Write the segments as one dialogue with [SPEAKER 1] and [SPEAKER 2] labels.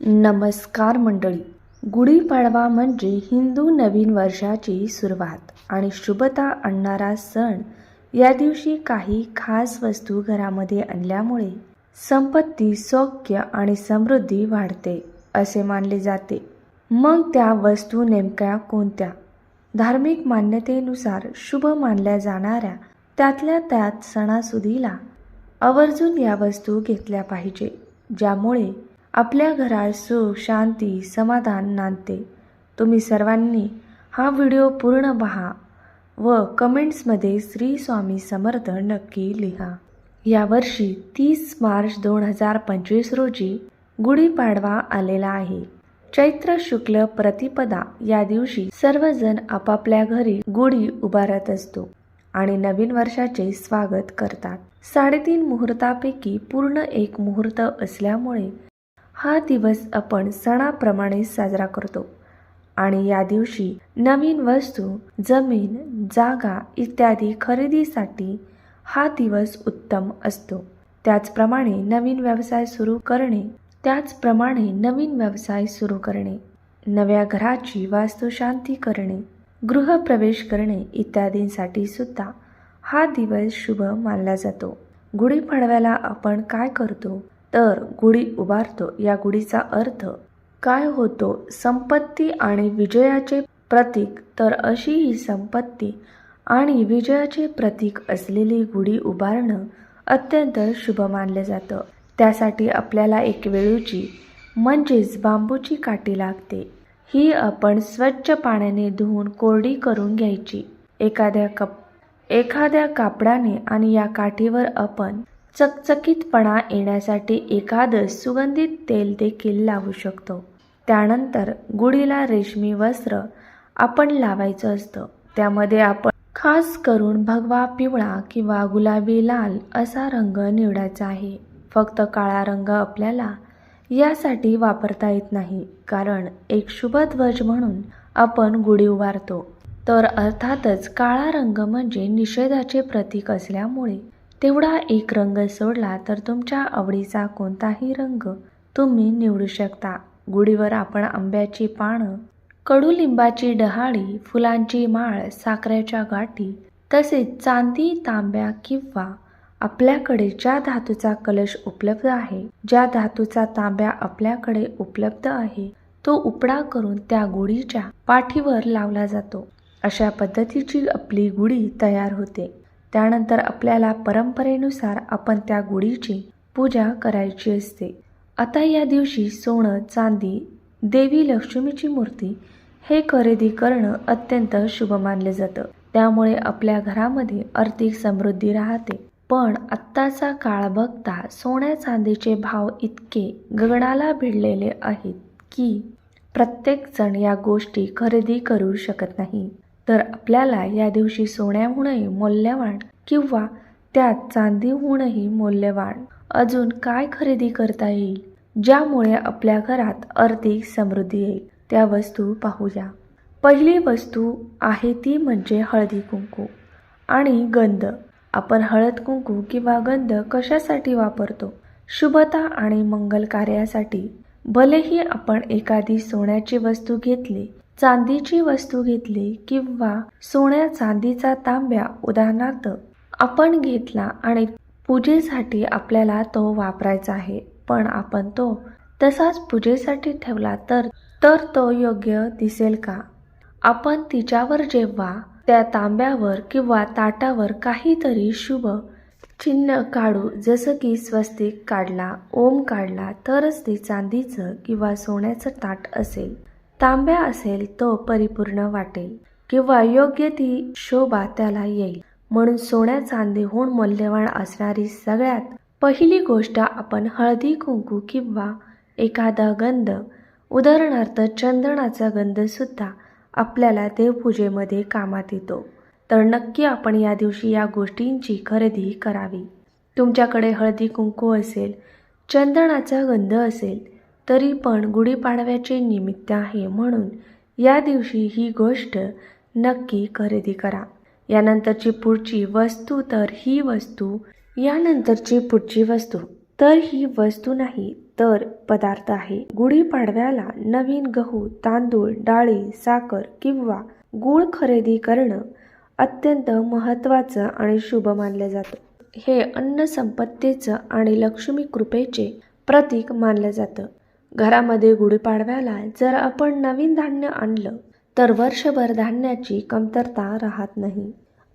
[SPEAKER 1] नमस्कार मंडळी. गुढीपाडवा म्हणजे हिंदू नवीन वर्षाची सुरुवात आणि शुभता आणणारा सण. या दिवशी काही खास वस्तू घरामध्ये आणल्यामुळे संपत्ती सौख्य आणि समृद्धी वाढते असे मानले जाते. मग त्या वस्तू नेमक्या कोणत्या? धार्मिक मान्यतेनुसार शुभ मानल्या जाणाऱ्या त्यातल्या त्यात सणासुदीला आवर्जून या वस्तू घेतल्या पाहिजे ज्यामुळे आपल्या घरात सुख शांती समाधान नांदते. तुम्ही सर्वांनी हा व्हिडिओ पूर्ण पहा व कमेंट्समध्ये श्री स्वामी समर्थ नक्की लिहा. यावर्षी तीस मार्च दोन हजार पंचवीस रोजी गुढीपाडवा आलेला आहे. चैत्र शुक्ल प्रतिपदा या दिवशी सर्वजण आपापल्या घरी गुढी उभारत असतो आणि नवीन वर्षाचे स्वागत करतात. साडेतीन मुहूर्तापैकी पूर्ण एक मुहूर्त असल्यामुळे हा दिवस आपण सणाप्रमाणे साजरा करतो. आणि या दिवशी नवीन वस्तू जमीन जागा इत्यादी खरेदीसाठी हा दिवस उत्तम असतो. त्याचप्रमाणे नवीन व्यवसाय सुरू करणे त्याचप्रमाणे नवीन व्यवसाय सुरू करणे नव्या घराची वास्तुशांती करणे गृहप्रवेश करणे इत्यादींसाठी सुद्धा हा दिवस शुभ मानला जातो. गुढीपाडव्याला आपण काय करतो? तर गुढी उभारतो. या गुढीचा अर्थ काय होतो? संपत्ती आणि विजयाचे प्रतीक. तर अशी ही संपत्ती आणि विजयाचे प्रतीक असलेली गुढी उभारणं अत्यंत शुभ मानलं जातं. त्यासाठी आपल्याला एक वेळूची म्हणजेच बांबूची काठी लागते. ही आपण स्वच्छ पाण्याने धुवून कोरडी करून घ्यायची. एखाद्या कप एखाद्या कापडाने आणि या काठीवर आपण चकचकीतपणा येण्यासाठी एखादं सुगंधित तेल देखील लावू शकतो. त्यानंतर गुढीला रेशमी वस्त्र आपण लावायचं असतं. त्यामध्ये आपण खास करून भगवा पिवळा किंवा गुलाबी लाल असा रंग निवडायचा आहे. फक्त काळा रंग आपल्याला यासाठी वापरता येत नाही कारण एक शुभ ध्वज म्हणून आपण गुढी उभारतो. तर अर्थातच काळा रंग म्हणजे निषेधाचे प्रतीक असल्यामुळे तेवढा एक रंग सोडला तर तुमच्या आवडीचा कोणताही रंग तुम्ही निवडू शकता. गुढीवर आपण आंब्याची पानं कडुलिंबाची डहाळी फुलांची माळ साखरेच्या गाठी तसेच चांदी तांब्या किंवा आपल्याकडे ज्या धातूचा कलश उपलब्ध आहे ज्या धातूचा तांब्या आपल्याकडे उपलब्ध आहे तो उपडा करून त्या गुढीच्या पाठीवर लावला जातो. अशा पद्धतीची आपली गुढी तयार होते. त्यानंतर आपल्याला परंपरेनुसार आपण त्या गुढीची पूजा करायची असते. आता या दिवशी सोनं चांदी देवी लक्ष्मीची मूर्ती हे खरेदी करणं अत्यंत शुभ मानले जातं. त्यामुळे आपल्या घरामध्ये आर्थिक समृद्धी राहते. पण आत्ताचा काळ बघता सोन्या चांदीचे भाव इतके गगनाला भिडलेले आहेत की प्रत्येकजण या गोष्टी खरेदी करू शकत नाही. तर आपल्याला या दिवशी सोन्याहूनही मौल्यवान किंवा त्यात चांदीहूनही मौल्यवान अजून काय खरेदी करता येईल ज्यामुळे आपल्या घरात आर्थिक समृद्धी येईल त्या वस्तू पाहूया. पहिली वस्तू आहे ती म्हणजे हळदी कुंकू आणि गंध. आपण हळद कुंकू किंवा गंध कशासाठी वापरतो? शुभता आणि मंगल कार्यासाठी. भलेही आपण एखादी सोन्याची वस्तू घेतली चांदीची वस्तू घेतली किंवा सोन्या चांदीचा तांब्या उदाहरणार्थ आपण घेतला आणि पूजेसाठी आपल्याला तो वापरायचा आहे पण आपण तो तसाच पूजेसाठी ठेवला तर तर तो योग्य दिसेल का? आपण तिच्यावर जेव्हा त्या तांब्यावर किंवा ताटावर काहीतरी शुभ चिन्ह काढू जसं की स्वस्तिक काढला ओम काढला तरच ते चांदीचं किंवा सोन्याचं ताट असेल. तांब्या असेल तो परिपूर्ण वाटेल किंवा योग्य ती शोभा त्याला येईल. म्हणून सोन्या चांदीहून मौल्यवान असणारी सगळ्यात पहिली गोष्ट आपण हळदी कुंकू किंवा एखादा गंध उदाहरणार्थ चंदनाचा गंध सुद्धा आपल्याला देवपूजेमध्ये कामात येतो. तर नक्की आपण या दिवशी या गोष्टींची खरेदी करावी. तुमच्याकडे हळदी कुंकू असेल चंदनाचा गंध असेल तरी पण गुढीपाडव्याचे निमित्त आहे म्हणून या दिवशी ही गोष्ट नक्की खरेदी करा. यानंतरची पुढची वस्तू तर ही वस्तू यानंतरची पुढची वस्तू. तर ही वस्तू नाही तर पदार्थ आहे. गुढीपाडव्याला नवीन गहू तांदूळ डाळी साखर किंवा गूळ खरेदी करणं अत्यंत महत्त्वाचं आणि शुभ मानलं जातं. हे अन्न संपत्तीचं आणि लक्ष्मी कृपेचे प्रतीक मानलं जातं. घरामध्ये गुढीपाडव्याला जर आपण नवीन धान्य आणलं तर वर्षभर धान्याची कमतरता राहत नाही.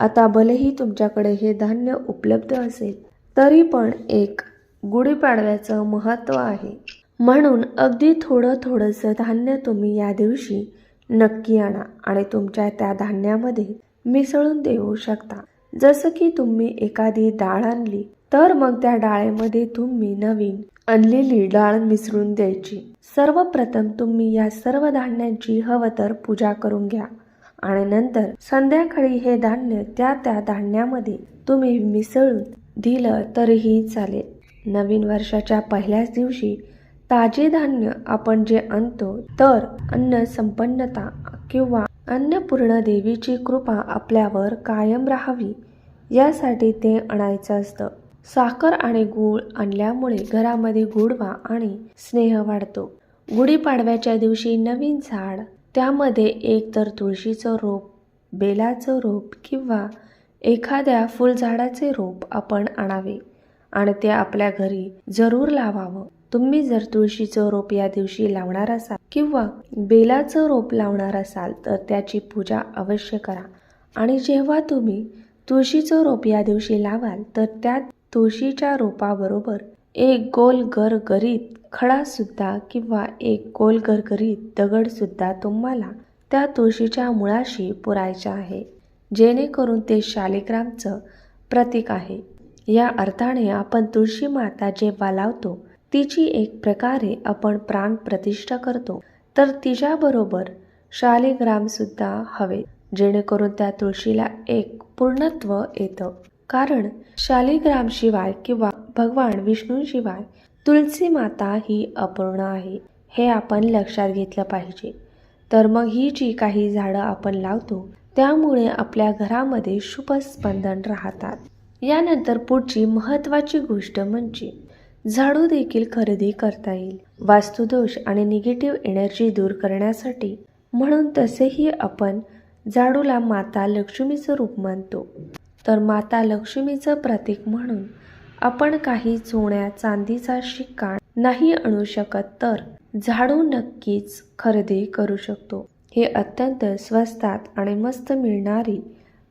[SPEAKER 1] आता भलेही तुमच्याकडे हे धान्य उपलब्ध असेल तरी पण एक गुढीपाडव्याचं महत्त्व आहे. म्हणून अगदी थोडं थोडंसं धान्य तुम्ही या दिवशी नक्की आणा आणि तुमच्या त्या धान्यामध्ये मिसळून देऊ शकता. जसं की तुम्ही एखादी डाळ आणली तर मग त्या डाळेमध्ये तुम्ही नवीन आणलेली डाळ मिसळून द्यायची. सर्वप्रथम तुम्ही या सर्व धान्यांची हवं तर पूजा करून घ्या. आणि नंतर संध्याकाळी हे धान्य त्या त्या धान्यामध्ये तुम्ही मिसळून दिलं तरीही चालेल. नवीन वर्षाच्या पहिल्याच दिवशी ताजे धान्य आपण जे आणतो तर अन्न संपन्नता किंवा अन्नपूर्ण देवीची कृपा आपल्यावर कायम राहावी यासाठी ते आणायचं असतं. साखर आणि गूळ आणल्यामुळे घरामध्ये गोडवा आणि स्नेह वाढतो. गुढीपाडव्याच्या दिवशी नवीन झाड त्यामध्ये एक तर तुळशीचं रोप बेलाचं रोप किंवा एखाद्या फुलझाडाचे रोप आपण आणावे आणि ते आपल्या घरी जरूर लावावं. तुम्ही जर तुळशीचं रोप या दिवशी लावणार असाल किंवा बेलाचं रोप लावणार असाल तर त्याची पूजा अवश्य करा. आणि जेव्हा तुम्ही तुळशीचं रोप या दिवशी लावाल तर त्यात तुळशीच्या रोपाबरोबर एक गोल गरगरीत खडासुद्धा किंवा एक गोल गरगरीत दगडसुद्धा तुम्हाला त्या तुळशीच्या मुळाशी पुरायचा आहे. जेणेकरून ते शालिग्रामचं प्रतीक आहे. या अर्थाने आपण तुळशी माता जेव्हा लावतो तिची एक प्रकारे आपण प्राण प्रतिष्ठा करतो तर तिच्याबरोबर शालिग्रामसुद्धा हवे जेणेकरून त्या तुळशीला एक पूर्णत्व येतं. कारण शालिग्रामशिवाय किंवा भगवान विष्णूशिवाय तुलसी माता ही अपूर्ण आहे हे आपण लक्षात घेतलं पाहिजे. तर मग ही जी काही झाडं आपण लावतो त्यामुळे आपल्या घरामध्ये शुभ स्पंदन राहतात. यानंतर पुढची महत्त्वाची गोष्ट म्हणजे झाडू देखील खरेदी करता येईल. वास्तुदोष आणि निगेटिव्ह एनर्जी दूर करण्यासाठी म्हणून तसेही आपण झाडूला माता लक्ष्मीचं रूप मानतो तर माता लक्ष्मीचं प्रतीक म्हणून आपण काही सोन्या चांदीचा शिक्का नाही आणू शकत तर झाडू नक्कीच खरेदी करू शकतो. हे अत्यंत स्वस्तात आणि मस्त मिळणारी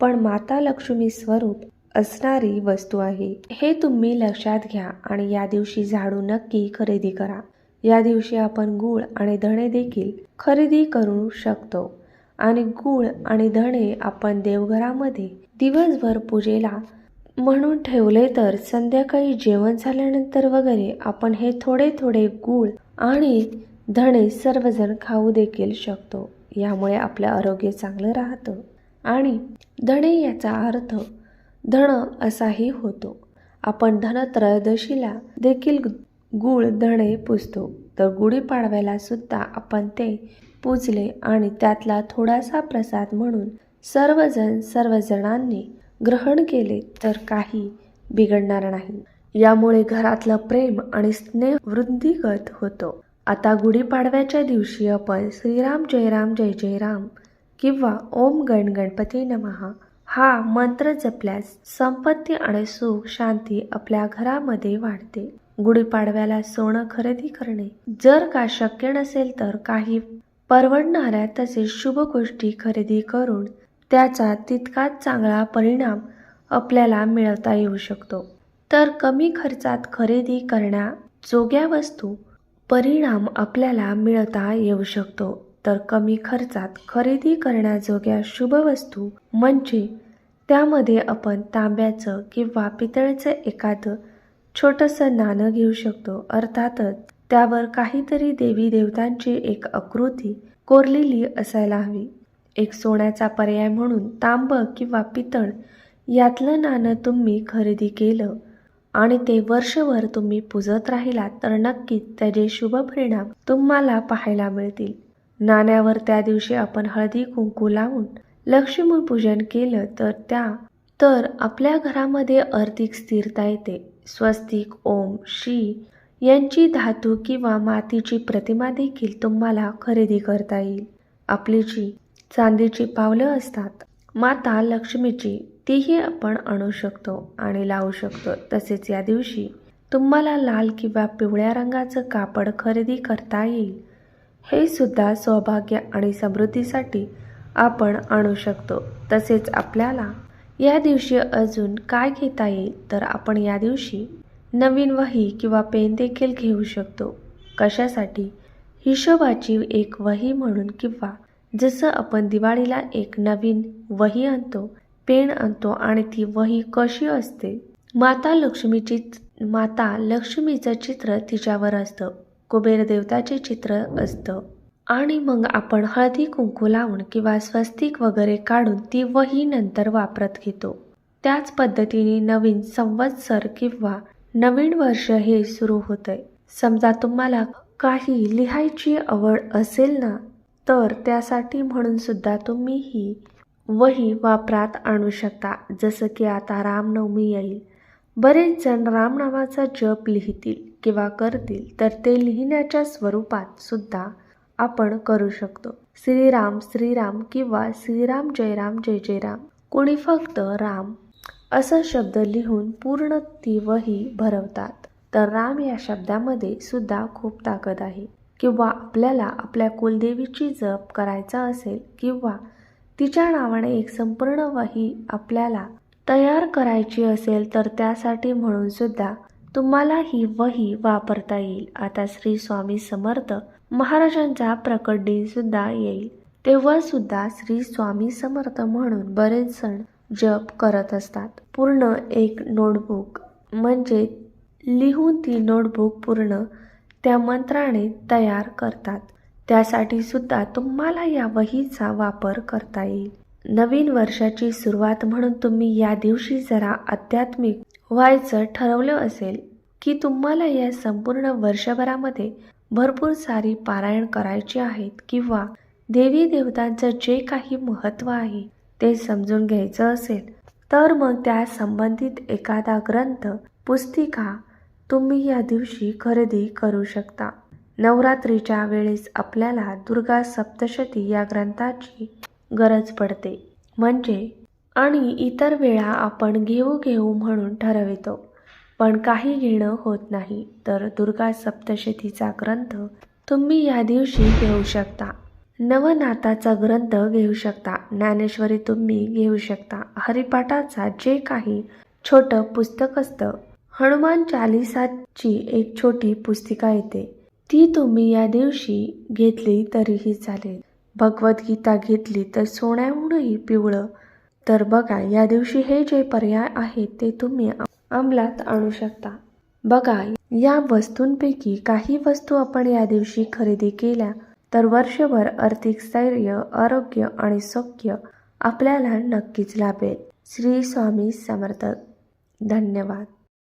[SPEAKER 1] पण माता लक्ष्मी स्वरूप असणारी वस्तू आहे. हे तुम्ही लक्षात घ्या आणि या दिवशी झाडू नक्की खरेदी करा. या दिवशी आपण गूळ आणि धणे देखील खरेदी करू शकतो. आणि गूळ आणि धणे आपण देवघरामध्ये दिवसभर पूजेला म्हणून ठेवले तर संध्याकाळी जेवण झाल्यानंतर वगैरे आपण हे थोडे थोडे गूळ आणि धणे सर्वजण खाऊ देखील शकतो. यामुळे आपलं आरोग्य चांगलं राहतं. आणि धणे याचा अर्थ धन असाही होतो. आपण धनत्रयोदशीला देखील गूळ धणे पुजतो. तर गुढीपाडव्याला सुद्धा आपण ते पूजले आणि त्यातला थोडासा प्रसाद म्हणून सर्वजण सर्वजणांनी ग्रहण केले तर काही बिघडणार नाही. यामुळे घरातलं प्रेम आणि स्नेह वृद्धिगत होतो. आता गुढीपाडव्याच्या दिवशी आपण श्रीराम जयराम जय जय राम किंवा ओम गण गणपती नमहा हा मंत्र जपल्यास संपत्ती आणि सुख शांती आपल्या घरामध्ये वाढते. गुढीपाडव्याला सोनं खरेदी करणे जर का शक्य नसेल तर काही परवडणाऱ्या तसेच शुभ गोष्टी खरेदी करून त्याचा तितकाच चांगला परिणाम आपल्याला मिळवता येऊ शकतो. तर कमी खर्चात खरेदी करण्या जोग्या वस्तू परिणाम आपल्याला मिळवता येऊ शकतो. तर कमी खर्चात खरेदी करण्याजोग्या शुभ वस्तू म्हणजे त्यामध्ये आपण तांब्याचं किंवा पितळेचं एखादं छोटंसं नाणं घेऊ शकतो. अर्थातच त्यावर काहीतरी देवी देवतांची एक आकृती कोरलेली असायला हवी. एक सोन्याचा पर्याय म्हणून तांब किंवा पितळ यातलं नाणं तुम्ही खरेदी केलं आणि ते वर्षभर तुम्ही पुजत राहिलात तर नक्कीच त्याचे शुभ परिणाम तुम्हाला पाहायला मिळतील. नाण्यावर त्या दिवशी आपण हळदी कुंकू लावून लक्ष्मीपूजन केलं तर त्या तर आपल्या घरामध्ये आर्थिक स्थिरता येते. स्वस्तिक ओम श्री यांची धातू किंवा मातीची प्रतिमा देखील तुम्हाला खरेदी करता येईल. आपली जी चांदीची पावलं असतात. माता लक्ष्मीची तीही आपण आणू शकतो आणि लावू शकतो. तसेच या दिवशी तुम्हाला लाल किंवा पिवळ्या रंगाचं कापड खरेदी करता येईल. हे सुद्धा सौभाग्य आणि समृद्धीसाठी आपण आणू शकतो. तसेच आपल्याला या दिवशी अजून काय घेता येईल तर आपण या दिवशी नवीन वही किंवा पेन देखील घेऊ शकतो. कशासाठी? हिशोबाची एक वही म्हणून किंवा जसं आपण दिवाळीला एक नवीन वही आणतो पेन आणतो आणि ती वही कशी असते? माता लक्ष्मीची माता लक्ष्मीचं चित्र तिच्यावर असतं. कुबेर देवताचे चित्र असतं. आणि मग आपण हळदी कुंकू लावून किंवा स्वस्तिक वगैरे काढून ती वही नंतर वापरत घेतो. त्याच पद्धतीने नवीन संवत्सर किंवा नवीन वर्ष हे सुरू होतंय. समजा तुम्हाला काही लिहायची आवड असेल ना तर त्यासाठी म्हणून सुद्धा तुम्ही ही वही वापरात आणू शकता जसं की आता रामनवमी येईल. बरेच जण रामनामाचा जप लिहितील किंवा करतील तर ते लिहिण्याच्या स्वरूपात सुद्धा आपण करू शकतो. श्रीराम श्रीराम किंवा श्रीराम जयराम जय जयराम कोणी फक्त राम असं शब्द लिहून पूर्ण ती वही भरवतात तर राम या शब्दामध्ये सुद्धा खूप ताकद आहे. किंवा आपल्याला आपल्या कुलदेवीची जप करायचा असेल किंवा तिच्या नावाने एक संपूर्ण वही आपल्याला तयार करायची असेल तर त्यासाठी म्हणून सुद्धा तुम्हाला ही वही वापरता येईल. आता श्री स्वामी समर्थ महाराजांचा प्रकट दिन सुद्धा येईल. तेव्हा सुद्धा श्री स्वामी समर्थ म्हणून बरेच जण जप करत असतात. पूर्ण एक नोटबुक म्हणजे लिहून ती नोटबुक पूर्ण त्या मंत्राने तयार करतात. त्यासाठी सुद्धा तुम्हाला या वहीचा वापर करता येईल. नवीन वर्षाची सुरुवात म्हणून तुम्ही या दिवशी जरा आध्यात्मिक व्हायचं ठरवलं असेल की तुम्हाला या संपूर्ण वर्षभरामध्ये भरपूर सारी पारायण करायची आहेत किंवा देवी देवतांचं जे काही महत्त्व आहे ते समजून घ्यायचं असेल तर मग त्या संबंधित एखादा ग्रंथ पुस्तिका तुम्ही या दिवशी खरेदी करू शकता. नवरात्रीच्या वेळेस आपल्याला दुर्गा सप्तशती या ग्रंथाची गरज पडते. म्हणजे आणि इतर वेळा आपण घेऊ घेऊ म्हणून ठरवितो. पण काही घेणं होत नाही तर दुर्गा सप्तशतीचा ग्रंथ तुम्ही या दिवशी घेऊ शकता. नवनाथाचा ग्रंथ घेऊ शकता ज्ञानेश्वरी तुम्ही घेऊ शकता. हरिपाठाचा जे काही छोटं पुस्तक असतं हनुमान चालिसाची एक छोटी पुस्तिका येते. ती तुम्ही या दिवशी घेतली तरीही चालेल. भगवद्गीता घेतली तर सोन्याहूनही पिवळं. तर बघा या दिवशी हे जे पर्याय आहेत ते तुम्ही अंमलात आणू शकता. बघा या वस्तूंपैकी काही वस्तू आपण या दिवशी खरेदी केल्या तर वर्षभर आर्थिक स्थैर्य आरोग्य आणि सौख्य आपल्याला नक्कीच लाभेल. श्री स्वामी समर्थ. धन्यवाद.